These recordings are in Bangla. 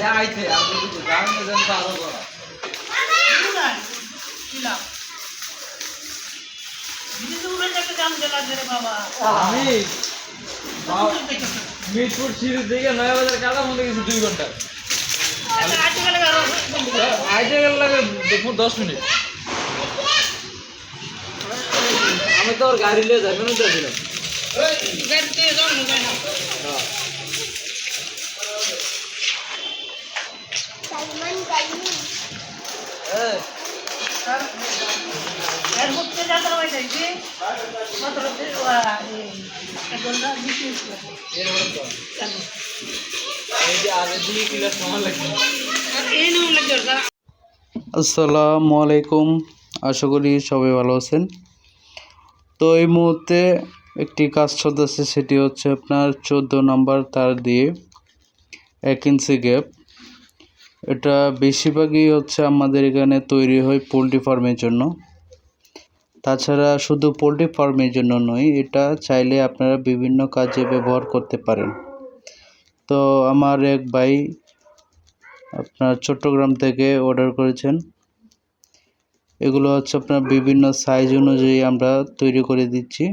খালি আইছে আর কিছু জানেন না জানেন তো আরও করা আমি মিরপুর সিরিজ থেকে নয় বাজার কাটা মনে গেছি দুই ঘণ্টা আইতে গেলে লাগে দেখুন দশ মিনিট আমি তো ওর গাড়ি নিয়ে যাবেন চাইছিলাম এই যে আগে দিয়ে আসসালামু আলাইকুম। আশা করি সবাই ভালো আছেন। তো এই মুহূর্তে একটি কাজ চলতেছে, সেটি হচ্ছে আপনার চোদ্দ নাম্বার তার দিয়ে এক ইঞ্চি গ্যাপ এটা বেশিরভাগই হচ্ছে আমাদের এখানে তৈরি হয় পোলট্রি ফার্মের জন্য। তাছাড়া শুধু পোলট্রি ফার্মের জন্য নয়, এটা চাইলে আপনারা বিভিন্ন কাজে ব্যবহার করতে পারেন। তো আমার এক ভাই আপনার চট্টগ্রাম থেকে অর্ডার করেছেন। এগুলো হচ্ছে আপনার বিভিন্ন সাইজ অনুযায়ী আমরা তৈরি করে দিচ্ছি।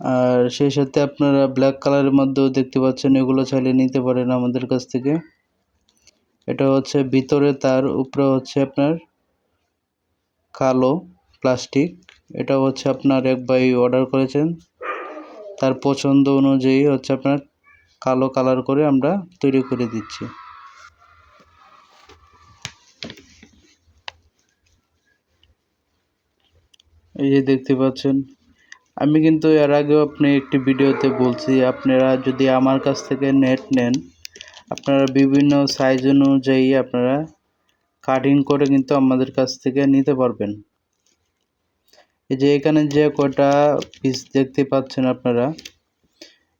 আর সেই সাথে আপনারা ব্ল্যাক কালারের মধ্যেও দেখতে পাচ্ছেন, এগুলো চাইলে নিতে পারেন আমাদের কাছ থেকে। এটা হচ্ছে ভিতরে, তার উপরে হচ্ছে আপনার কালো প্লাস্টিক। এটা হচ্ছে আপনার এক ভাই অর্ডার করেছেন। তার পছন্দ অনুযায়ী হচ্ছে আপনার কালো কালার করে আমরা তৈরি করে দিচ্ছি। এই যে দেখতে পাচ্ছেন, আমি কিন্তু এর আগেও আপনি একটি ভিডিওতে বলছি, আপনারা যদি আমার কাছ থেকে নেট নেন, আপনারা বিভিন্ন সাইজ অনুযায়ী আপনারা কাটিং করে কিন্তু আমাদের কাছ থেকে নিতে পারবেন। এই যে এখানে যে কটা পিস দেখতে পাচ্ছেন আপনারা,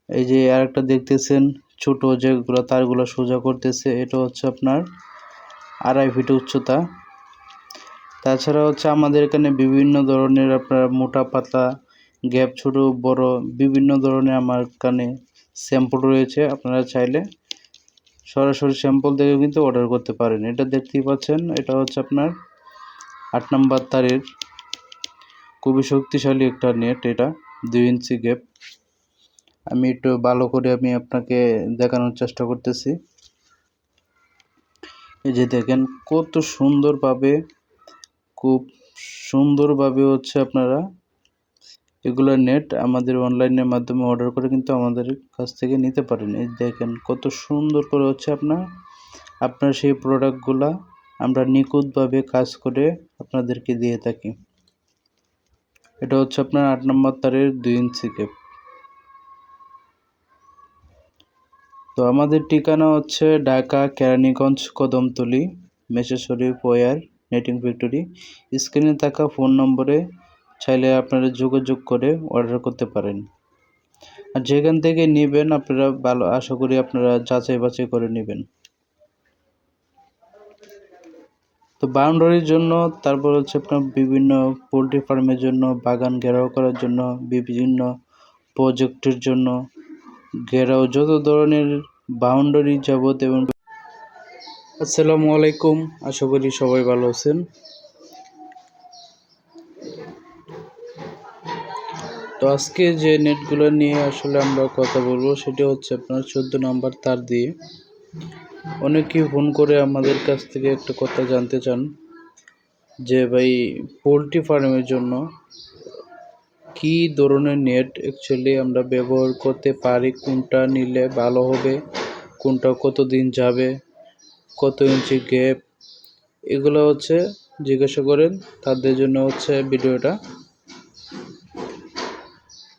এই যে আরেকটা দেখতেছেন, ছোট যেগুলো তারগুলো সোজা করতেছে, এটা হচ্ছে আপনার আড়াই ফিট উচ্চতা। তাছাড়া হচ্ছে আমাদের এখানে বিভিন্ন ধরনের আপনার মোটা পাতা গ্যাপ ছোট, বড়, বিভিন্ন ধরনের আমার এখানে শ্যাম্পু রয়েছে, আপনারা চাইলে সরাসরি স্যাম্পল থেকে কিন্তু অর্ডার করতে পারেন। এটা দেখতেই পাচ্ছেন, এটা হচ্ছে আপনার আট নাম্বার তারের খুবই শক্তিশালী একটা নেট এটা দুই ইঞ্চি গ্যাপ আমি একটু ভালো করে আমি আপনাকে দেখানোর চেষ্টা করতেছি। এই যে দেখেন, কত সুন্দরভাবে, খুব সুন্দরভাবে হচ্ছে আপনারা এগুলো নেট আমাদের অনলাইনের মাধ্যমে অর্ডার করে কিন্তু আমাদের কাছ থেকে নিতে পারেন। এই দেখেন কত সুন্দর করে হচ্ছে আপনার আপনার সেই প্রোডাক্টগুলা আমরা নিখুঁতভাবে কাজ করে আপনাদেরকে দিয়ে থাকি। এটা হচ্ছে আপনার আট নম্বর তারের দুই ইঞ্চি কেপ তো আমাদের ঠিকানা হচ্ছে ঢাকা, কেরানীগঞ্জ, কদমতলি, মেশেশ্বরী, পয়ার, নেটিং ফ্যাক্টরি। স্ক্রিনে থাকা ফোন নম্বরে চাইলে আপনারা যোগাযোগ করে অর্ডার করতে পারেন। আর যেখান থেকে নেবেন আপনারা ভালো, আশা করি আপনারা যাচাই বাছাই করে নেবেন। তো বাউন্ডারির জন্য, তারপর হচ্ছে আপনার বিভিন্ন পোলট্রি ফার্মের জন্য, বাগান ঘেরাও করার জন্য, বিভিন্ন প্রজেক্টের জন্য, ঘেরাও যত ধরনের বাউন্ডারি যাবত এবং আসসালামু আলাইকুম, আশা করি সবাই ভালো আছেন। তো আজকে যে নেটগুলো নিয়ে আসলে আমরা কথা বলব, সেটা হচ্ছে আপনার চোদ্দ নাম্বার তার দিয়ে। অনেকেই ফোন করে আমাদের কাছ থেকে একটা কথা জানতে চান, যে ভাই, পোলট্রি ফার্মের জন্য কি ধরনের নেট অ্যাকচুয়ালি আমরা ব্যবহার করতে পারি, কোনটা নিলে ভালো হবে, কোনটা কতদিন যাবে, কত ইঞ্চি গ্যাপ এগুলো হচ্ছে জিজ্ঞাসা করেন। তাদের জন্য হচ্ছে ভিডিওটা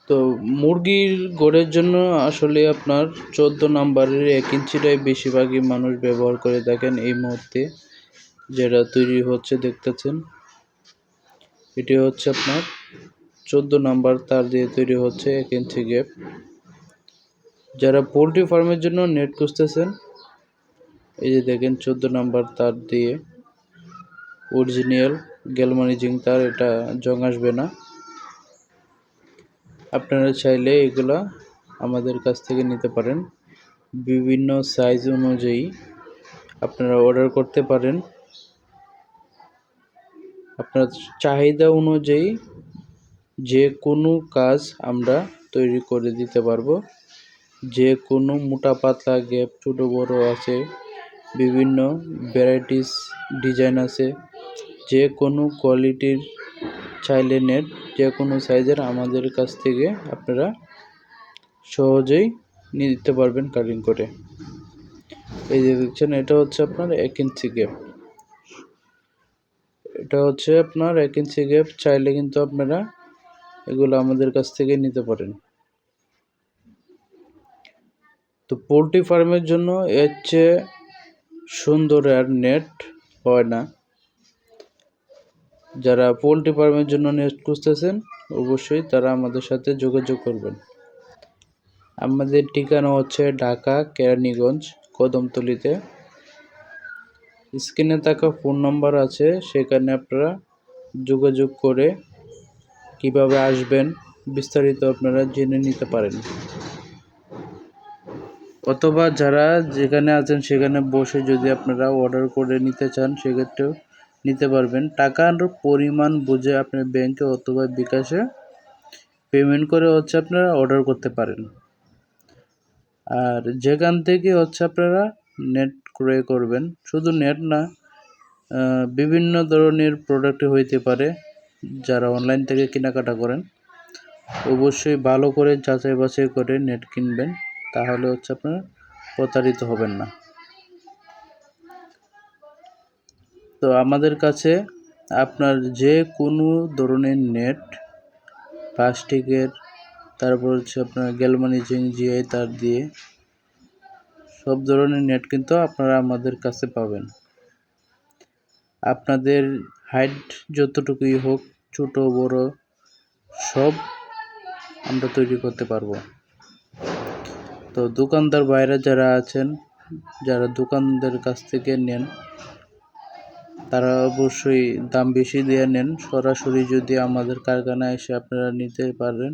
তো মুরগির গোড়ের জন্য আসলে আপনার চোদ্দ নাম্বারের এক ইঞ্চিটাই বেশিরভাগই মানুষ ব্যবহার করে থাকেন এই মুহূর্তে, যেটা তৈরি হচ্ছে দেখতেছেন। এটি হচ্ছে আপনার চোদ্দ নাম্বার তার দিয়ে তৈরি হচ্ছে এক ইঞ্চি গ্যাপ যারা পোলট্রি ফার্মের জন্য নেট খুঁজতেছেন, এই যে দেখেন চোদ্দ নাম্বার তার দিয়ে অরিজিনাল গ্যালমানিজিং তার, এটা জং আসবে না। আপনারা চাইলে এগুলা আমাদের কাছ থেকে নিতে পারেন। বিভিন্ন সাইজ অনুযায়ী আপনারা অর্ডার করতে পারেন। আপনার চাহিদা অনুযায়ী যে কোনো কাজ আমরা তৈরি করে দিতে পারব। যে কোনো মোটা পাতলা গ্যাপ ছোটো, বড়ো আছে। বিভিন্ন ভ্যারাইটিস ডিজাইন আছে। যে কোনো কোয়ালিটির চাইলে নেট যে কোনো সাইজের আমাদের কাছ থেকে আপনারা সহজেই নিয়ে নিতে পারবেন কাটিং করে। এই যে দেখছেন, এটা হচ্ছে আপনার এক ইঞ্চি গ্যাপ এটা হচ্ছে আপনার এক ইঞ্চি গ্যাপ চাইলে কিন্তু আপনারা এগুলো আমাদের কাছ থেকে নিতে পারেন। তো পোলট্রি ফার্মের জন্য এর চেয়ে সুন্দর আর নেট হয় না। যারা পোলট্রি ফার্মের জন্য নেট খুঁজতেছেন, অবশ্যই তারা আমাদের সাথে যোগাযোগ করবেন। আমাদের ঠিকানা হচ্ছে ঢাকা কেরানীগঞ্জ, কদমতলিতে। স্ক্রিনে থাকা ফোন নম্বর আছে, সেখানে আপনারা যোগাযোগ করে কীভাবে আসবেন, বিস্তারিত আপনারা জেনে নিতে পারেন। অথবা যারা যেখানে আছেন, সেখানে বসে যদি আপনারা অর্ডার করে নিতে চান, সেক্ষেত্রেও নিতে পারবেন। টাকার পরিমাণ বুঝে আপনি ব্যাংকে অথবা বিকাশে পেমেন্ট করে হচ্ছে আপনারা অর্ডার করতে পারেন। আর যেখান থেকে হচ্ছে আপনারা নেট ক্রয় করবেন, শুধু নেট না বিভিন্ন ধরনের প্রোডাক্ট হইতে পারে যারা অনলাইন থেকে কেনাকাটা করেন। অবশ্যই ভালো করে যাচাই বাছাই করে নেট কিনবেন, তাহলে হচ্ছে আপনারা প্রতারিত হবেন না। তো আমাদের কাছে আপনার যে কোনো ধরনের নেট প্লাস্টিকের তারপর হচ্ছে আপনার গ্যালমানিজিং জিআই তার দিয়ে সব ধরনের নেট কিন্তু আপনারা আমাদের কাছে পাবেন। আপনাদের হাইট যতটুকুই হোক, ছোট, বড়, সব আমরা তৈরি করতে পারব। তো দোকানদার বাইরে যারা আছেন, যারা দোকানদের কাছ থেকে নেন তারা অবশ্যই দাম বেশি দিয়ে নেন। সরাসরি যদি আমাদের কারখানায় এসে আপনারা নিতে পারেন,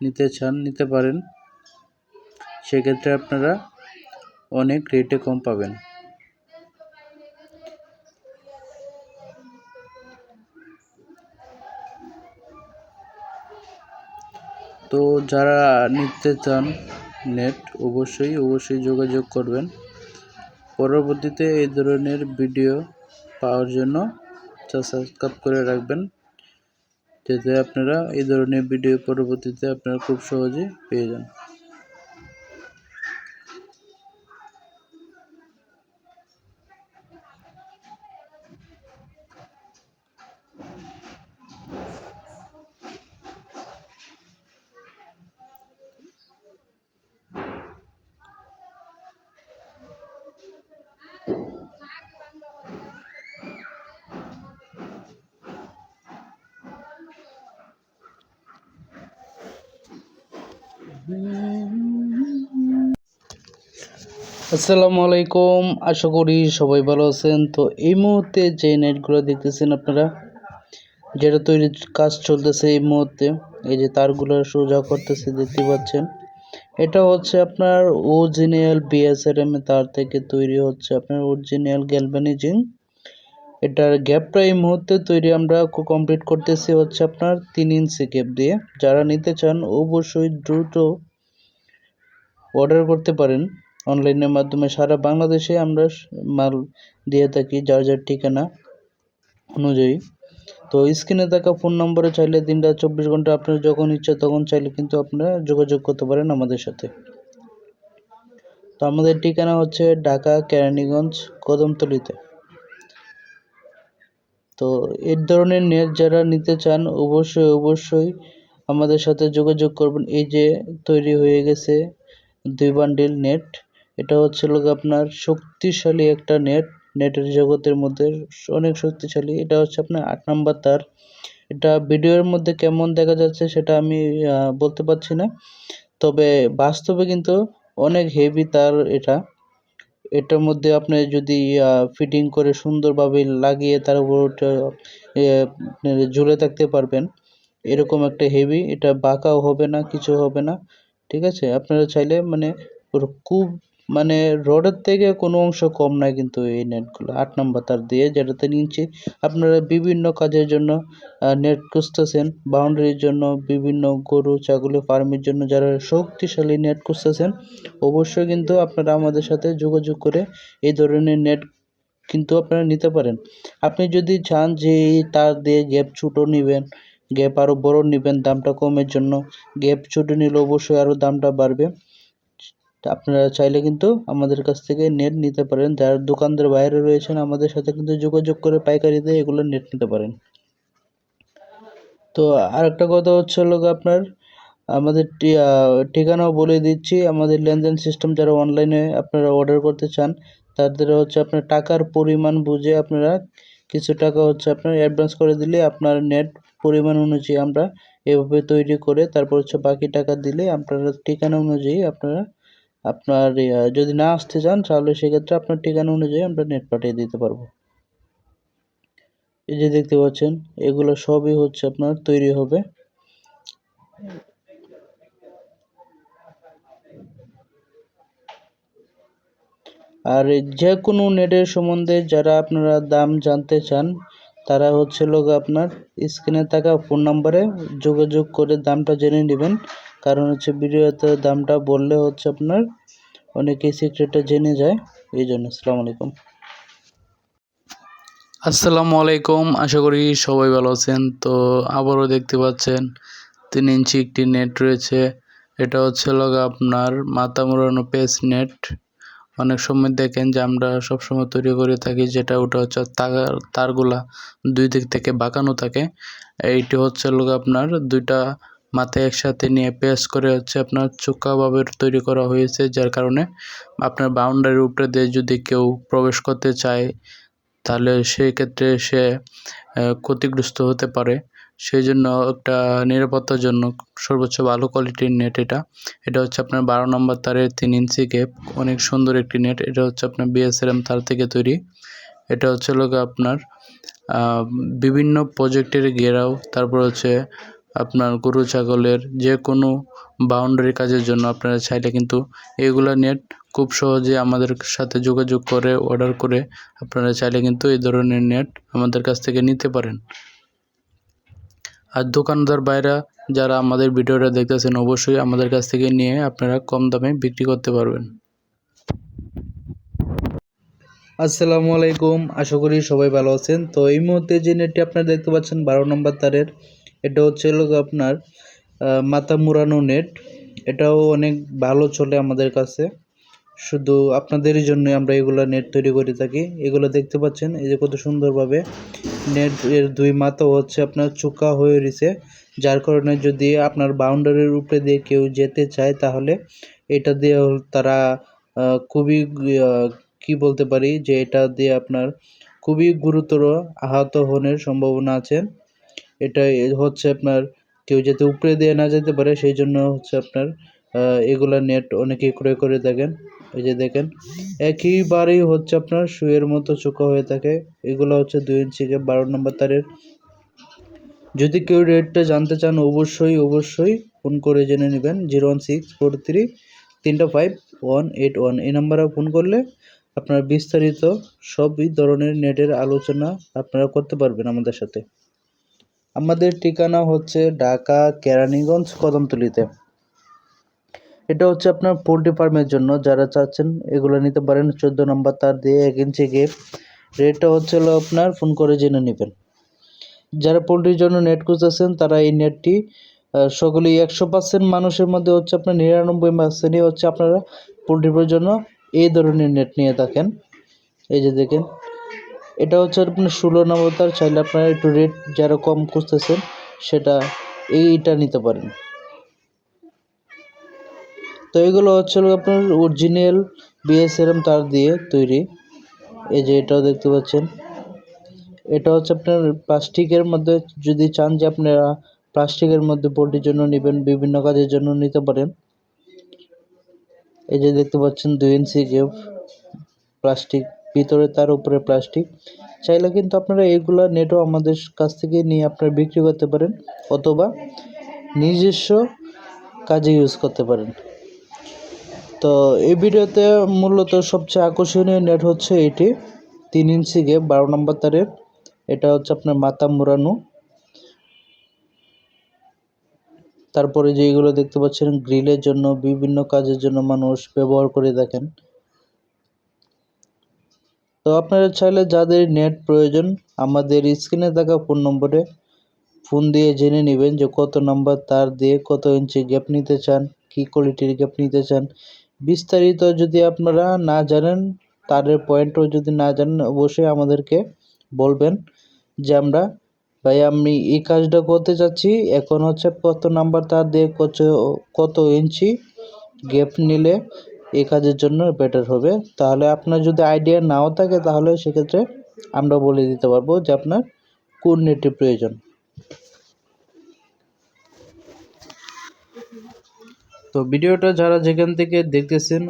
নিতে চান, নিতে পারেন, সেক্ষেত্রে আপনারা অনেক রেটে কম পাবেন। তো যারা নিতে চান নেট, অবশ্যই অবশ্যই যোগাযোগ করবেন। পরবর্তীতে এই ধরনের ভিডিও পাওয়ার জন্য সাবস্ক্রাইব করে রাখবেন, যাতে আপনারা এই ধরনের ভিডিও পরবর্তীতে আপনারা খুব সহজে পেয়ে যান। আসসালামু আলাইকুম, আশা করি সবাই ভালো আছেন। তো এই মুহূর্তে যে নেটগুলো দেখতেছেন আপনারা, যেটা তৈরির কাজ চলতেছে এই মুহূর্তে, এই যে তারগুলো সোজা করতেছে, দেখতে পাচ্ছেন। এটা হচ্ছে আপনার অরিজিনাল বিএসআরএম তার থেকে তৈরি হচ্ছে আপনার অরিজিনাল গ্যালভানিজিং এটার গ্যাপটা এই মুহূর্তে তৈরি আমরা কমপ্লিট করতেছি হচ্ছে আপনার তিন ইঞ্চি গ্যাপ দিয়ে। যারা নিতে চান, অবশ্যই দ্রুত অর্ডার করতে পারেন। অনলাইনের মাধ্যমে সারা বাংলাদেশে আমরা মাল দিয়ে থাকি যার যার ঠিকানা অনুযায়ী। তো স্ক্রিনে থাকা ফোন নম্বরে চাইলে দিনটা চব্বিশ ঘণ্টা আপনার যখন ইচ্ছা তখন চাইলে কিন্তু আপনারা যোগাযোগ করতে পারেন আমাদের সাথে। তো আমাদের ঠিকানা হচ্ছে ঢাকা, কেরানীগঞ্জ, কদমতলিতে। তো এই ধরনের নেট যারা নিতে চান অবশ্যই অবশ্যই আমাদের সাথে যোগাযোগ করবেন। এই যে তৈরি হয়ে গেছে দুই বান্ডিল নেট এটা হচ্ছে আপনার শক্তিশালী একটা নেট নেটের জগতের মধ্যে অনেক শক্তিশালী। এটা হচ্ছে আপনার আট নাম্বার তার। এটা ভিডিওর মধ্যে কেমন দেখা যাচ্ছে সেটা আমি বলতে পারছি না। তবে বাস্তবে কিন্তু অনেক হেভি তার এটা। এটার মধ্যে আপনি যদি ফিটিং করে সুন্দরভাবে লাগিয়ে তার উপর আপনার ঝুলে থাকতে পারবেন। এরকম একটা হেভি এটা বাঁকাও হবে না, কিছু হবে না। ঠিক আছে? আপনারা চাইলে মানে খুব মানে রডের থেকে কোনো অংশ কম নয় কিন্তু এই নেটগুলো আট নম্বর তার দিয়ে যেটাতে নিচে আপনারা বিভিন্ন কাজের জন্য নেট খুঁজতেছেন বাউন্ডারির জন্য, বিভিন্ন গরু, ছাগল ফার্মের জন্য যারা শক্তিশালী নেট খুঁজতেছেন, অবশ্যই কিন্তু আপনারা আমাদের সাথে যোগাযোগ করে এই ধরনের নেট কিন্তু আপনারা নিতে পারেন। আপনি যদি চান যে তার দিয়ে গ্যাপ ছোটো নেবেন গ্যাপ আরও বড় নেবেন, দামটা কমের জন্য গ্যাপ ছোটো নিলে অবশ্যই আরও দামটা বাড়বে। আপনারা চাইলে কিন্তু আমাদের কাছ থেকে নেট নিতে পারেন। যারা দোকানদার বাইরে রয়েছেন, আমাদের সাথে কিন্তু যোগাযোগ করে পাইকারিতে এগুলো নেট নিতে পারেন। তো আরেকটা কথা হচ্ছে গিয়ে আপনার, আমাদের ঠিকানাও বলে দিচ্ছি। আমাদের লেনদেন সিস্টেম যারা অনলাইনে আপনারা অর্ডার করতে চান, তাদের হচ্ছে আপনার টাকার পরিমাণ বুঝে আপনারা কিছু টাকা হচ্ছে আপনার অ্যাডভান্স করে দিলে আপনার নেট পরিমাণ অনুযায়ী আমরা এভাবে তৈরি করে তারপর হচ্ছে বাকি টাকা দিলে আপনারা ঠিকানা অনুযায়ী আপনারা আপনার যদি না আসতে চান, তাহলে সেক্ষেত্রে আপনার ঠিকানা অনুযায়ী আমরা নেট পাঠিয়ে দিতে পারব। এই যে দেখতে পাচ্ছেন, এগুলো সবই হচ্ছে আপনার তৈরি হবে। আর যে কোনো নেটের সম্বন্ধে যারা আপনারা দাম জানতে চান, তারা হচ্ছে লোক আপনার স্ক্রিনে থাকা ফোন নাম্বারে যোগাযোগ করে দামটা জেনে নেবেন। কারণ হচ্ছে ভিডিওতে দামটা বললে হচ্ছে আপনার অনেকেই সিক্রেটটা জেনে যায়, এই জন্য। আসসালামু আলাইকুম। আসসালামু আলাইকুম, আশা করি সবাই ভালো আছেন। তো আবারও দেখতে পাচ্ছেন, তিন ইঞ্চি একটি নেট রয়েছে। এটা হচ্ছে লগ আপনার মাথা মোড়ানো পেস নেট অনেক সময় দেখেন যে আমরা সবসময় তৈরি করে থাকি যেটা, ওটা হচ্ছে তার, তারগুলা দুই দিক থেকে বাঁকানো থাকে। এইটি হচ্ছে লোক আপনার দুইটা মাথায় একসাথে নিয়ে পেস করে হচ্ছে আপনার চোখাভাবে তৈরি করা হয়েছে, যার কারণে আপনার বাউন্ডারির উপরে দিয়ে যদি কেউ প্রবেশ করতে চায়, তাহলে সেই ক্ষেত্রে সে ক্ষতিগ্রস্ত হতে পারে। সেই জন্য একটা নিরাপত্তার জন্য সর্বোচ্চ ভালো কোয়ালিটির নেট এটা। এটা হচ্ছে আপনার বারো নম্বর তারের তিন ইঞ্চি গ্যাপ অনেক সুন্দর একটি নেট এটা হচ্ছে আপনার বিএসএলএম তার থেকে তৈরি। এটা হচ্ছে লোক আপনার বিভিন্ন প্রজেক্টের ঘেরাও, তারপর হচ্ছে আপনার গরু, ছাগলের যে কোনো বাউন্ডারি কাজের জন্য আপনারা চাইলে কিন্তু এগুলা নেট খুব সহজে আমাদের সাথে যোগাযোগ করে অর্ডার করে আপনারা চাইলে কিন্তু এই ধরনের নেট আমাদের কাছ থেকে নিতে পারেন। আর দোকানদার বাইরা যারা আমাদের ভিডিওটা দেখতেছেন, অবশ্যই আমাদের কাছ থেকে নিয়ে আপনারা কম দামে বিক্রি করতে পারবেন। আসসালামু আলাইকুম, আশা করি সবাই ভালো আছেন। তো এই মুহূর্তে যে নেটটি আপনারা দেখতে পাচ্ছেন, বারো নম্বর তারের এটা হচ্ছে হলো আপনার মাথা মুড়ানো নেট এটাও অনেক ভালো চলে আমাদের কাছে। শুধু আপনাদেরই জন্য আমরা এগুলো নেট তৈরি করে থাকি। এগুলো দেখতে পাচ্ছেন, এই যে কত সুন্দরভাবে নেট এর দুই মাথা হচ্ছে আপনার চুকা হয়ে রয়েছে। যার কারণে যদি আপনার বাউন্ডারির উপরে দিয়ে কেউ যেতে চায়, তাহলে এটা দিয়ে তারা খুবই কি বলতে পারি যে এটা দিয়ে আপনার খুবই গুরুতর আহত হনের সম্ভাবনা আছে। এটা হচ্ছে আপনার কেউ যাতে উপরে দিয়ে না যেতে পারে, সেই জন্য হচ্ছে আপনার এগুলা নেট অনেকেই ক্রয় করে থাকেন। এই যে দেখেন একইবারেই হচ্ছে আপনার শুয়ের মতো চোখা হয়ে থাকে। এগুলো হচ্ছে দুই ইঞ্চি কে বারো নম্বর তারের। যদি কেউ রেটটা জানতে চান, অবশ্যই অবশ্যই ফোন করে জেনে নেবেন। Zero one six four three, তিনটা ফাইভ ওয়ান এইট ওয়ান। এই নাম্বারে ফোন করলে আপনার বিস্তারিত সবই ধরনের নেটের আলোচনা আপনারা করতে পারবেন আমাদের সাথে। আমাদের ঠিকানা হচ্ছে ঢাকা কেরানীগঞ্জ কদমতলিতে। এটা হচ্ছে আপনার পোলট্রি ফার্মের জন্য, যারা চাচ্ছেন এগুলো নিতে পারেন। চোদ্দ নম্বর তার দিয়ে এক ইঞ্চি গেপ রেটটা হচ্ছে হলো আপনার ফোন করে জেনে নেবেন। যারা পোলট্রির জন্য নেট খুঁজতেছেন, তারা এই নেটটি সকলেই একশো পার্সেন্ট মানুষের মধ্যে হচ্ছে আপনার নিরানব্বই পার্সেন্টই হচ্ছে আপনারা পোলট্রির জন্য এই ধরনের নেট নিয়ে থাকেন। এই যে দেখেন এটা হচ্ছে আপনার ষোলো নম্বর চাইলে আপনারা একটু রেট যারা কম খুঁজতেছেন, সেটা এইটা নিতে পারেন। তো এগুলো হচ্ছে আপনার অরিজিনাল বিএসএরএম তার দিয়ে তৈরি। এই যে এটাও দেখতে পাচ্ছেন। এটা হচ্ছে আপনার প্লাস্টিকের মধ্যে, যদি চান যে আপনারা প্লাস্টিকের মধ্যে পোলট্রির জন্য নেবেন, বিভিন্ন কাজের জন্য নিতে পারেন। এই যে দেখতে পাচ্ছেন, দুই ইঞ্চি কেউ প্লাস্টিক ভিতরে তার উপরে প্লাস্টিক চাইলে কিন্তু আপনারা এগুলা নেটও আমাদের কাছ থেকে নিয়ে আপনারা বিক্রি করতে পারেন অথবা নিজস্ব কাজে ইউজ করতে পারেন। তো এই ভিডিওতে মূলত সবচেয়ে আকর্ষণীয় নেট হচ্ছে এটি। তিন ইঞ্চি গেপ বারো নম্বর তারের। এটা হচ্ছে আপনার মাথা মোড়ানো। তারপরে যেগুলো দেখতে পাচ্ছেন গ্রিলের জন্য, বিভিন্ন কাজের জন্য মানুষ ব্যবহার করে থাকেন। তো আপনারা চাইলে যাদের নেট প্রয়োজন, আমাদের স্ক্রিনে থাকা ফোন নম্বরে ফোন দিয়ে জেনে নেবেন যে কত নাম্বার তার দিয়ে কত ইঞ্চি গ্যাপ নিতে চান, কী কোয়ালিটির গ্যাপ নিতে চান। বিস্তারিত যদি আপনারা না জানেন তারের পয়েন্টও যদি না জানেন, অবশ্যই আমাদেরকে বলবেন যে আমরা, ভাই, আমি এই কাজটা করতে চাচ্ছি, এখন হচ্ছে কত নাম্বার তার দিয়ে কত কত ইঞ্চি গ্যাপ নিলে এই কাজের জন্য বেটার হবে। তাহলে আপনার যদি আইডিয়া নাও থাকে, তাহলে সেক্ষেত্রে আমরা বলে দিতে পারব যে আপনার কোন নেটের প্রয়োজন। তো ভিডিওটা যারা যেখান থেকে দেখতেছেন